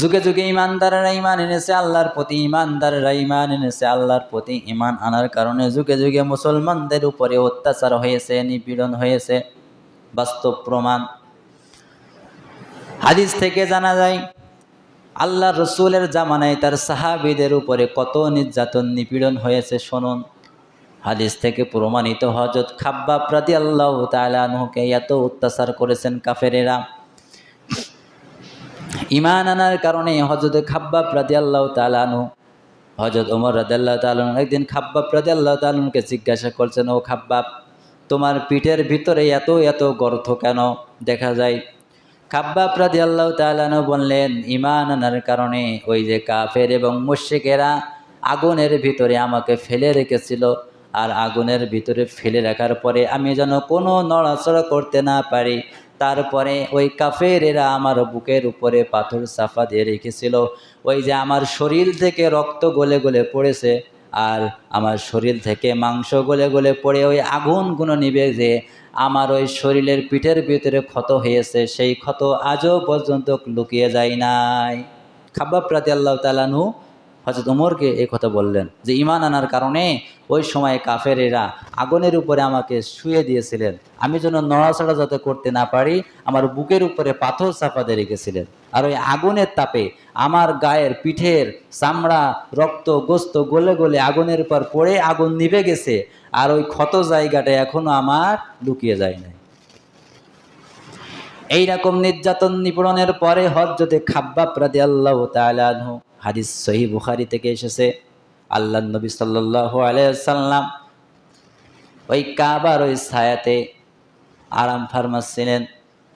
যুগে যুগে ইমানদারেরা ইমান এনেছে, আল্লাহর প্রতি ইমানদারেরা ইমান এনেছে, আল্লাহর প্রতি ইমান আনার কারণে যুগে যুগে মুসলমানদের উপরে অত্যাচার হয়েছে, নিপীড়ন হয়েছে। বাস্তব প্রমাণ। হাদিস থেকে জানা যায় আল্লাহ রসুলের জামানায় তার সাহাবিদের উপরে কত নির্যাতন, নিপীড়ন হয়েছে, শুনুন। হাদিস থেকে প্রমাণিত হজরত খাব্বা প্রতি আল্লাহ তালুকে এত অত্যাচার করেছেন কাফেরেরা। ইমান আনার কারণে হজরত খাব্বাব রাদি আল্লাহ তালানু হজরত ওমর রাদিয়াল্লাহ তালন একদিন খাব্বাব রাদি আল্লাহ তালুনকে জিজ্ঞাসা করছেন, ও খাব্বাব, তোমার পিঠের ভিতরে এত এত গর্ত কেন? দেখা যায়, খাব্বাব আল্লাহ তালানু বললেন, ইমান আনার কারণে ওই যে কাফের এবং মুশ্রিকেরা আগুনের ভিতরে আমাকে ফেলে রেখেছিল আর আগুনের ভিতরে ফেলে রাখার পরে আমি যেন কোনো নড়াচড়া করতে না পারি। তারপরে ওই কাফেরেরা আমার বুকের উপরে পাথর সাফা দিয়ে রেখেছিল। ওই যে আমার শরীর থেকে রক্ত গলে গলে পড়েছে আর আমার শরীর থেকে মাংস গলে গলে পড়ে ওই আগুনগুলো নিবে যে আমার ওই শরীরের পিঠের ভিতরে ক্ষত হয়েছে, সেই ক্ষত আজও পর্যন্ত লুকিয়ে যায় নাই। খাবাব রাতে আল্লাহ তালানহু হজরত উমরকে এই কথা বললেন যে ইমান আনার কারণে ওই সময় কাফেরেরা আগুনের উপরে আমাকে শুয়ে দিয়েছিলেন। আমি যেন নড়াচড়া যাতে করতে না পারি, আমার বুকের উপরে পাথর চাপাতে রেখেছিলেন। আর ওই আগুনের তাপে আমার গায়ের পিঠের চামড়া, রক্ত, গোস্ত গলে গলে আগুনের উপর পড়ে আগুন নিভে গেছে। আর ওই ক্ষত জায়গাটা এখনও আমার লুকিয়ে যায় নাই। এইরকম নির্যাতন নিপীড়নের পরে হজরতে খাব্বাব রাদি আল্লাহ তালানহু হাদিস সহি বুখারি থেকে এসেছে। আল্লাহ নবী সাল্লাহ আলাইসাল্লাম ওই কাবার ওই ছায়াতে আরাম ফার্মাস ছিলেন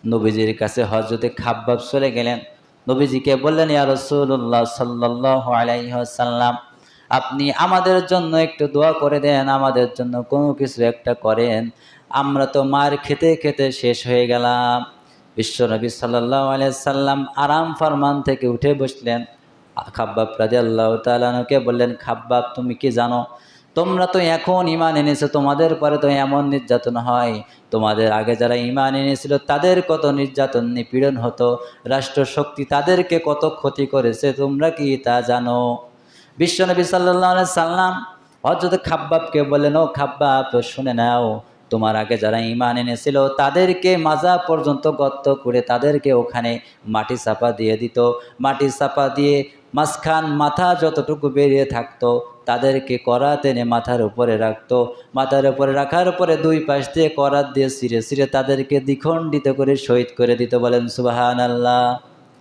নবীজির কাছে হজরতে খাব্বাব চলে গেলেন। নবীজিকে বললেন, ইয়া রসুল্লাহ সাল্লাহ আলাইসাল্লাম আপনি আমাদের জন্য একটু দোয়া করে দেন, আমাদের জন্য কোনো কিছু একটা করেন। আমরা তো মার খেতে খেতে শেষ হয়ে গেলাম। বিশ্বনবী সাল্লাহ আলাইসাল্লাম আরাম ফরমান থেকে উঠে বসলেন। খাব্বাব রাজি আল্লাহ তালানুকে বললেন, খাব্বাব, তুমি কি জানো? তোমরা তো এখন ইমান এনেছো, তোমাদের পরে তো এমন নির্যাতন হয়। তোমাদের আগে যারা ইমান এনেছিল, তাদের কত নির্যাতন নিপীড়ন হতো। রাষ্ট্র শক্তি তাদেরকে কত ক্ষতি করেছে, তোমরা কি তা জানো? বিশ্বনবী সাল্লাহ সাল্লাম হজরত খাব্বাবকে বললেন, ও খাব্বাব, শুনে নাও তোমার আগে যারা ইমান এনেছিল, তাদেরকে মাজা পর্যন্ত গর্ত করে তাদেরকে ওখানে মাটি চাপা দিয়ে দিত। মাটি চাপা দিয়ে মাঝখান মাথা যতটুকু বেরিয়ে থাকতো, তাদেরকে করাত টেনে মাথার উপরে রাখতো। মাথার উপরে রাখার পরে দুই পাশ দিয়ে করাত দিয়ে সিরে সিরে তাদেরকে দ্বিখণ্ডিত করে শহীদ করে দিত বলেন সুবাহান আল্লাহ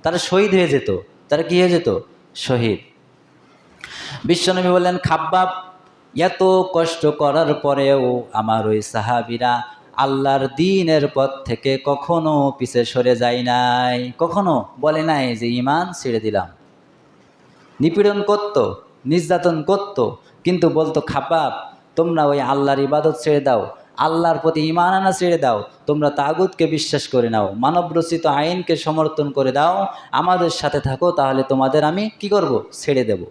তারা শহীদ হয়ে যেত। তারা কি হয়ে যেত? শহীদ। বিশ্বনবী বললেন, খাব্বাব এত কষ্ট করার পরেও আমার ওই সাহাবিরা আল্লাহর দিনের পথ থেকে কখনো পিছে সরে যায় নাই। কখনো বলে নাই যে ইমান ছেড়ে দিলাম। নিপীড়ন করতো, নির্যাতন করতো, কিন্তু বলতো খাপাপ তোমরা ওই আল্লাহর ইবাদত ছেড়ে দাও, আল্লাহর প্রতি ইমান আনা ছেড়ে দাও, তোমরা তাগুদকে বিশ্বাস করে নাও মানব রচিত আইনকে সমর্থন করে দাও, আমাদের সাথে থাকো, তাহলে তোমাদের আমি কি করব? ছেড়ে দেব।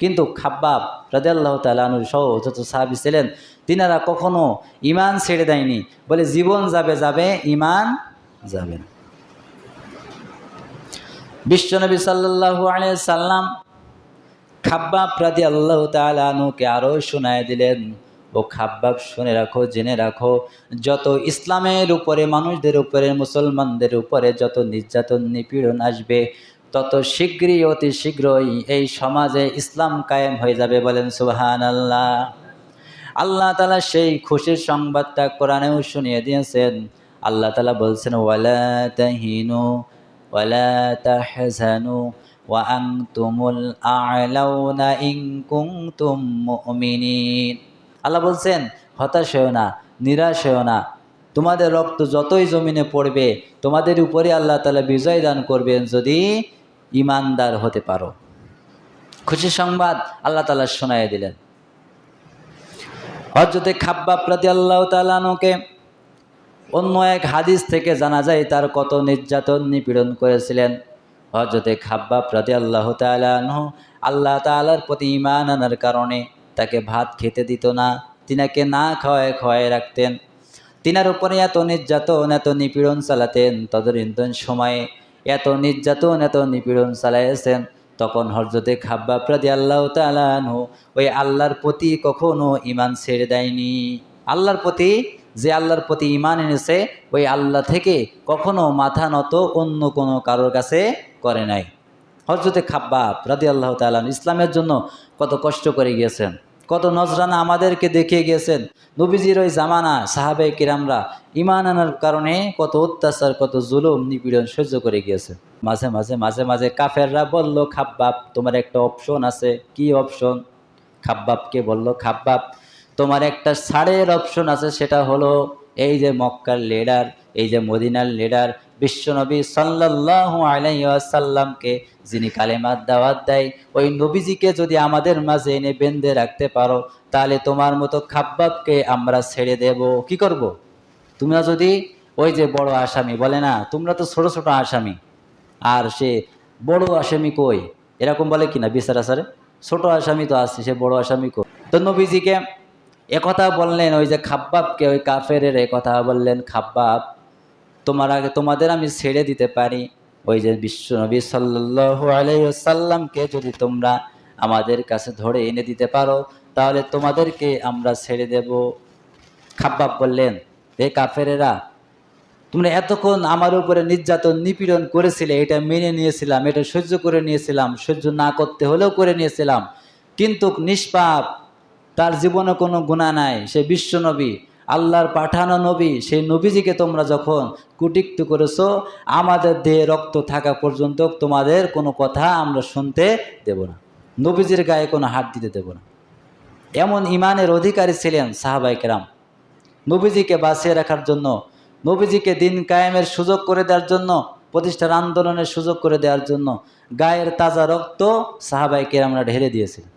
কিন্তু খাব্বাব রাজাল্লাহ তালানুর সহ যত সাহাবি ছিলেন, তিনারা কখনো ইমান ছেড়ে দেয়নি। বলে জীবন যাবে যাবে ইমান যাবে না। বিশ্বনবী সাল্লাহু আলিয়া সাল্লাম খাব্বাব রাদি আল্লাহ তালুকে আরও শোনায় দিলেন, ও খাব্বাব, শুনে রাখো, জেনে রাখো, যত ইসলামের উপরে, মানুষদের উপরে, মুসলমানদের উপরে, যত নির্যাতন, নিপীড়ন আসবে তত শীঘ্রই, অতি শীঘ্রই এই সমাজে ইসলাম কায়েম হয়ে যাবে বলেন সুবাহান আল্লাহ আল্লাহ তালা সেই খুশির সংবাদটা কোরআনেও শুনিয়ে দিয়েছেন। আল্লাহ তালা বলছেন, ওয়ালা তাহিনু, ওয়ালা তাহজানু ওয়াংতুমুল আলাউনা কুনতুম মুমিনিন। আল্লাহ বলছেন, হতাশ হয়েও না, নিরাশ হয়েও না। তোমাদের রক্ত যতই জমিনে পড়বে, তোমাদের উপরে আল্লাহ তালা বিজয় দান করবেন। যদি ইমানদার হতে পারো। খুশি সংবাদ আল্লাহ তালা শোনাই দিলেন। হজরতে খাব্বা প্রতি আল্লাহ তালানুকে অন্য এক হাদিস থেকে জানা যায়, তার কত নির্যাতন নিপীড়ন করেছিলেন। হজরতে খাব্বা প্রতি আল্লাহ তালাহ আল্লাহ তালার প্রতি ইমান আনার কারণে তাকে ভাত খেতে দিত না, তিনাকে না খাওয়ায় খাওয়ায় রাখতেন। তিনার উপরে এত নির্যাতন, এত নিপীড়ন চালাতেন তদরিন্দন সময়ে এত নির্যাতন, এত নিপীড়ন চালাইয়েছেন। তখন হরজতে খাব্বা প্রদি আল্লাহ তালানহু ওই আল্লাহর প্রতি কখনো ইমান ছেড়ে দেয়নি। আল্লাহর প্রতি, যে আল্লাহর প্রতি ইমান এনেছে, ওই আল্লাহ থেকে কখনো মাথা নত অন্য কোনো কারোর কাছে করে নাই। হজরতে খাব্বাব রাদি আল্লাহ তালান ইসলামের জন্য কত কষ্ট করে গিয়েছেন। কত নজরানা আমাদেরকে দেখিয়ে গিয়েছেন নবীজির ওই জামানা সাহাবে কিরামরা ইমান আনার কারণে কত অত্যাচার, কত জুলুম, নিপীড়ন সহ্য করে গিয়েছে। মাঝে মাঝে মাঝে মাঝে কাফেররা বলল, খাব্বাব, তোমার একটা অপশন আছে। কি অপশন খাব্বাবকে বলল, খাব্বাব, তোমার একটা ছাড়ের অপশন আছে, সেটা হলো এই যে মক্কার লিডার এই যে মদিনার লিডার বিশ্বনবী সাল্লাল্লাহু আলাইহি ওয়াসাল্লামকে যিনি কালেমার দাওয়াত দেয়, ওই নবীজিকে যদি আমাদের মাঝে এনে বেঁধে রাখতে পারো, তাহলে তোমার মতো খাব্বাবকে আমরা ছেড়ে দেব। কি করব। তোমরা যদি ওই যে বড় আসামি বলে না, তোমরা তো ছোট ছোট আসামি। আর সে বড় আসামি কই? এরকম বলে কিনা বিচার আসারে? ছোট আসামি তো আছে, সে বড় আসামি কই? তো নবীজিকে একথা বললেন, ওই যে খাব্বাবকে ওই কাফেরের কথা বললেন, খাব্বাব তোমার আগে তোমাদের আমি ছেড়ে দিতে পারি। ওই যে বিশ্বনবী সাল্লাল্লাহু আলাইহি সাল্লামকে যদি তোমরা আমাদের কাছে ধরে এনে দিতে পারো, তাহলে তোমাদেরকে আমরা ছেড়ে দেব। খাব্বাব বললেন, হে কাফেরেরা, তোমরা এতক্ষণ আমার উপরে নির্যাতন, নিপীড়ন করেছিলে, এটা মেনে নিয়েছিলাম, এটা সহ্য করে নিয়েছিলাম, সহ্য না করতে হলেও করে নিয়েছিলাম। কিন্তু নিষ্পাপ, তার জীবনে কোনো গুণা নাই, সে বিশ্বনবী আল্লাহর পাঠানো নবী, সেই নবীজিকে তোমরা যখন কুটিক্ত করেছ, আমাদের দেহে রক্ত থাকা পর্যন্ত তোমাদের কোনো কথা আমরা শুনতে দেব না। নবীজির গায়ে কোনো হাত দিতে দেব না। এমন ইমানের অধিকারী ছিলেন সাহাবাইকেরাম নবীজিকে বাঁচিয়ে রাখার জন্য, নবীজিকে দিন কায়েমের সুযোগ করে দেওয়ার জন্য, প্রতিষ্ঠার আন্দোলনের সুযোগ করে দেওয়ার জন্য গায়ের তাজা রক্ত সাহাবাইকে আমরা ঢেলে দিয়েছিলাম